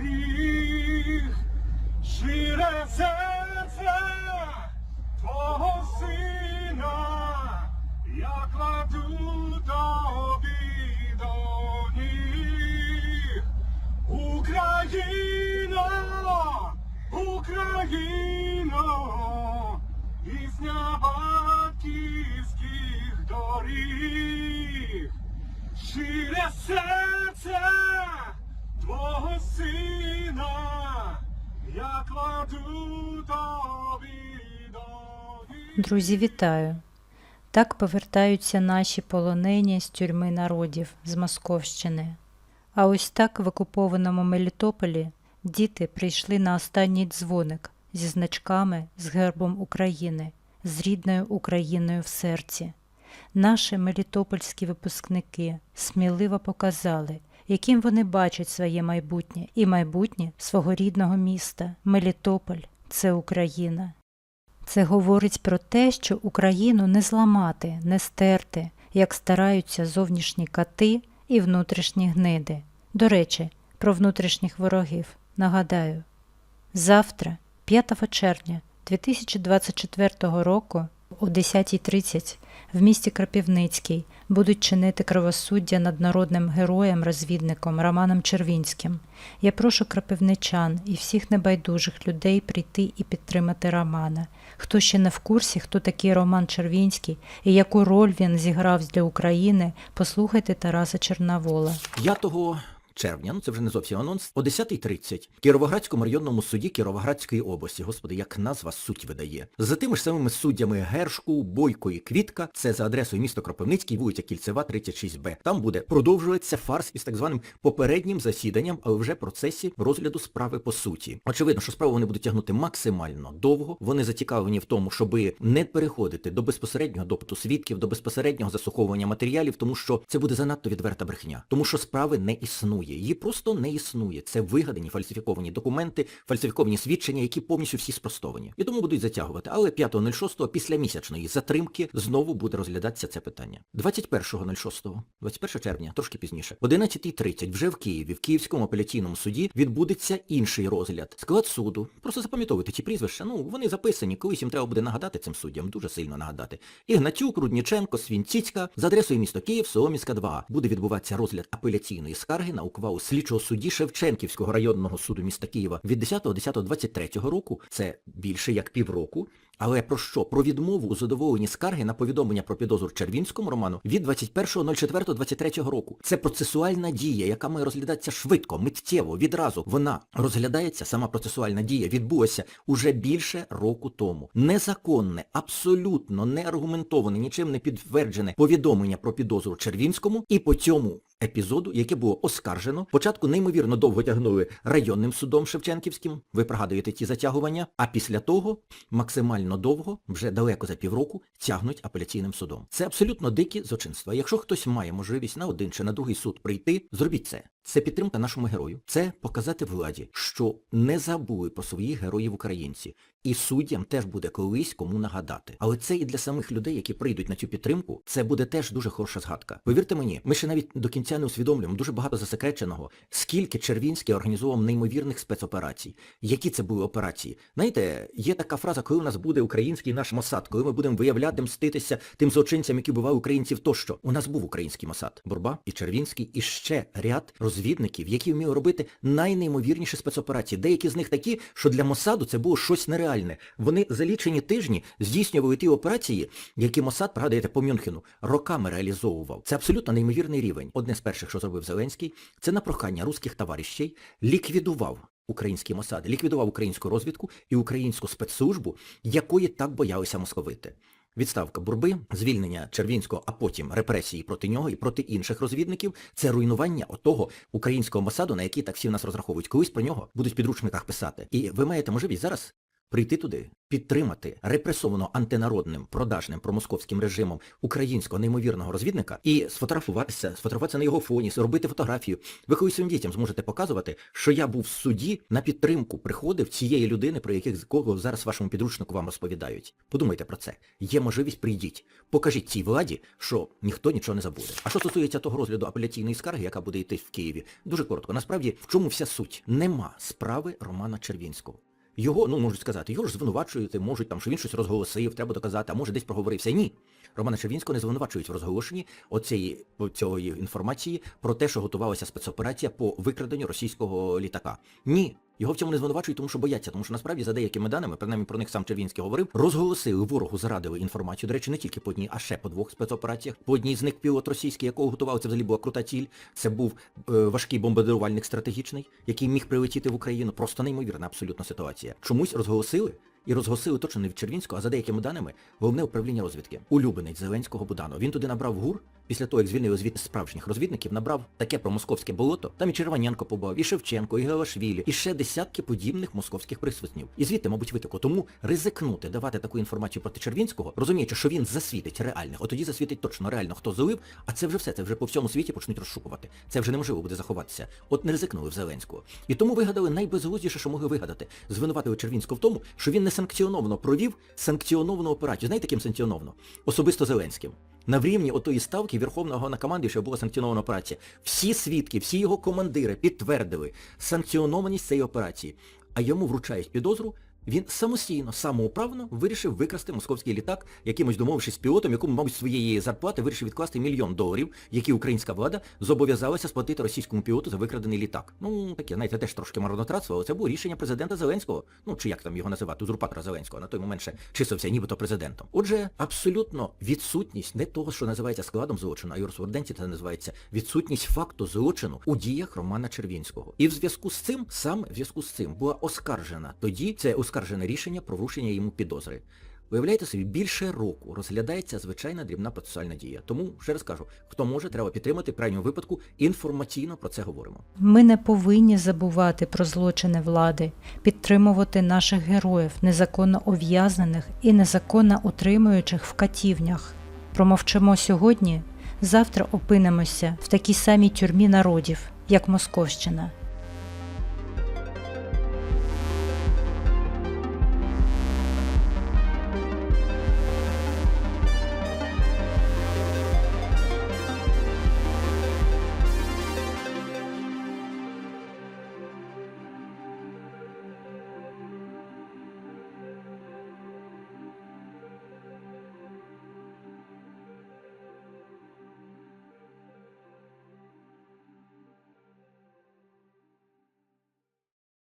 доріг, щире серце твого сина, я кладу тобі до ніг. Україно, Україно, пісня батьківських доріг, щире серце Друзі, вітаю! Так повертаються наші полонені з тюрми народів з Московщини. А ось так в окупованому Мелітополі діти прийшли на останній дзвоник зі значками з гербом України, з рідною Україною в серці. Наші мелітопольські випускники сміливо показали, яким вони бачать своє майбутнє і майбутнє свого рідного міста. Мелітополь це Україна. Це говорить про те, що Україну не зламати, не стерти, як стараються зовнішні кати і внутрішні гниди. До речі, про внутрішніх ворогів нагадаю. Завтра, 5 червня 2024 року о 10.30 в місті Крапівницький будуть чинити кровосуддя над народним героєм-розвідником Романом Червінським. Я прошу крапивничан і всіх небайдужих людей прийти і підтримати Романа. Хто ще не в курсі, хто такий Роман Червінський і яку роль він зіграв для України, послухайте Тараса Чернавола. 5 червня, ну це вже не зовсім анонс, о 10.30 в Кіровоградському районному суді Кіровоградської області, господи, як назва суть видає. За тими ж самими суддями Гершку, Бойко і Квітка, це за адресою місто Кропивницький, вулиця Кільцева, 36Б. Там буде продовжуватися фарс із так званим попереднім засіданням, але вже процесі розгляду справи по суті. Очевидно, що справу вони будуть тягнути максимально довго. Вони зацікавлені в тому, щоби не переходити до безпосереднього допиту свідків, до безпосереднього заслуховування матеріалів, тому що це буде занадто відверта брехня. Тому що справи не існує. Її просто не існує. Це вигадані фальсифіковані документи, фальсифіковані свідчення, які повністю всі спростовані. І тому будуть затягувати. Але 5.06 після місячної затримки знову буде розглядатися це питання. 21.06, 21 червня, трошки пізніше, 11.30 вже в Києві, в Київському апеляційному суді відбудеться інший розгляд. Склад суду. Просто запам'ятовуйте ці прізвища. Ну, вони записані, колись їм треба буде нагадати цим суддям, дуже сильно нагадати. Ігнатюк, Рудніченко, Свінціцька, за адресою місто Київ, Соломіська 2. Буде відбуватися розгляд апеляційної скарги на ухвалу слідчого судді Шевченківського районного суду міста Києва від 10.10.23 року. Це більше як півроку. Але про що? Про відмову у задоволенні скарги на повідомлення про підозру Червінському Роману від 21.04.23 року. Це процесуальна дія, яка має розглядатися швидко, миттєво, відразу. Вона розглядається, сама процесуальна дія відбулася уже більше року тому. Незаконне, абсолютно не аргументоване, нічим не підтверджене повідомлення про підозру Червінському і по цьому епізоду, яке було оскаржено, спочатку неймовірно довго тягнули районним судом Шевченківським, ви пригадуєте ті затягування, а після того максимально довго, вже далеко за півроку, тягнуть апеляційним судом. Це абсолютно дикі злочинства. Якщо хтось має можливість на один чи на другий суд прийти, зробіть це. Це підтримка нашому герою. Це показати владі, що не забули про своїх героїв українці. І суддям теж буде колись кому нагадати. Але це і для самих людей, які прийдуть на цю підтримку, це буде теж дуже хороша згадка. Повірте мені, ми ще навіть до кінця не усвідомлюємо дуже багато засекреченого, скільки Червінський організував неймовірних спецоперацій. Які це були операції? Знаєте, є така фраза, коли у нас буде український наш Мосад, коли ми будемо виявляти, мститися тим злочинцям, які бували українців тощо. У нас був український Мосад. Бурба і Червінський, і ще ряд розвідників, які вміли робити найнеймовірніші спецоперації. Деякі з них такі, що для Мосаду це було щось нереальне. Вони за лічені тижні здійснювали ті операції, які Мосад, пригадуєте, по Мюнхену, роками реалізовував. Це абсолютно неймовірний рівень. Одне з перших, що зробив Зеленський, це на прохання руських товаришів ліквідував український Мосад, ліквідував українську розвідку і українську спецслужбу, якої так боялися московити. Відставка Бурби, звільнення Червінського, а потім репресії проти нього і проти інших розвідників – це руйнування отого українського Мосаду, на який так всі в нас розраховують. Колись про нього будуть в підручниках писати. І ви маєте можливість зараз прийти туди, підтримати репресованого антинародним, продажним промосковським режимом українського неймовірного розвідника і сфотографуватися, сфотографуватися на його фоні, зробити фотографію. Ви коли своїм дітям зможете показувати, що я був в суді на підтримку, приходив цієї людини, про яких кого зараз в вашому підручнику вам розповідають. Подумайте про це. Є можливість, прийдіть. Покажіть цій владі, що ніхто нічого не забуде. А що стосується того розгляду апеляційної скарги, яка буде йти в Києві, дуже коротко. Насправді, в чому вся суть? Нема справи Романа Червінського. Його, ну можуть сказати, його ж звинувачують, можуть там, що він щось розголосив, треба доказати, а може десь проговорився. Ні. Романа Шевінського не звинувачують в розголошенні оцієї цієї інформації про те, що готувалася спецоперація по викраденню російського літака. Ні. Його в цьому не звинувачують, тому що бояться, тому що насправді за деякими даними, принаймні про них сам Червінський говорив, розголосили ворогу, зрадили інформацію. До речі, не тільки по одній, а ще по двох спецопераціях. По одній з них пілот російський, якого готував, це взагалі була крута ціль. Це був е, важкий бомбардувальник стратегічний, який міг прилетіти в Україну. Просто неймовірна абсолютно ситуація. Чомусь розголосили. І розголосили точно не від Червінського, а за деякими даними головне управління розвідки. Улюбленець Зеленського Буданов. Він туди набрав гур, після того, як звільнили звідти справжніх розвідників, набрав таке про московське болото. Там і Червоненко побував, і Шевченко, і Гелашвілі, і ще десятки подібних московських присутнів. І звідти, мабуть, витекло. Тому ризикнути давати таку інформацію проти Червінського, розуміючи, що він засвітить реальних. От тоді засвітить точно реально, хто залив, а це вже все, це вже по всьому світі почнуть розшукувати. Це вже неможливо буде заховатися. От не ризикнули в Зеленського. І тому вигадали найбезглуздіше, що могли вигадати. Звинуватили Червінського в тому, що він несанкціоновано провів санкціоновану операцію. Знаєте, ким санкціоновано? Особисто Зеленським. На рівні отої ставки Верховного Накомандуючого була санкціонована операція. Всі свідки, всі його командири підтвердили санкціонованість цієї операції. А йому вручають підозру, він самостійно, самоуправно вирішив викрасти московський літак, якимось домовившись з пілотом, якому, мабуть, своєї зарплати вирішив відкласти мільйон доларів, які українська влада зобов'язалася сплатити російському пілоту за викрадений літак. Ну, таке, знаєте, теж трошки марнотратство, але це було рішення президента Зеленського, ну чи як там його називати, узурпатора Зеленського, на той момент ще числився нібито президентом. Отже, абсолютно відсутність не того, що називається складом злочину, а юриспруденції це називається відсутність факту злочину у діях Романа Червінського. І в зв'язку з цим, саме в зв'язку з цим, була оскаржена тоді це оскаржене рішення про вручення йому підозри. Виявляєте собі, більше року розглядається звичайна дрібна процесуальна дія. Тому, ще раз кажу, хто може, треба підтримати, в крайньому випадку інформаційно про це говоримо. Ми не повинні забувати про злочини влади, підтримувати наших героїв, незаконно ув'язнених і незаконно утримуючих в катівнях. Промовчимо сьогодні, завтра опинимося в такій самій тюрмі народів, як Московщина.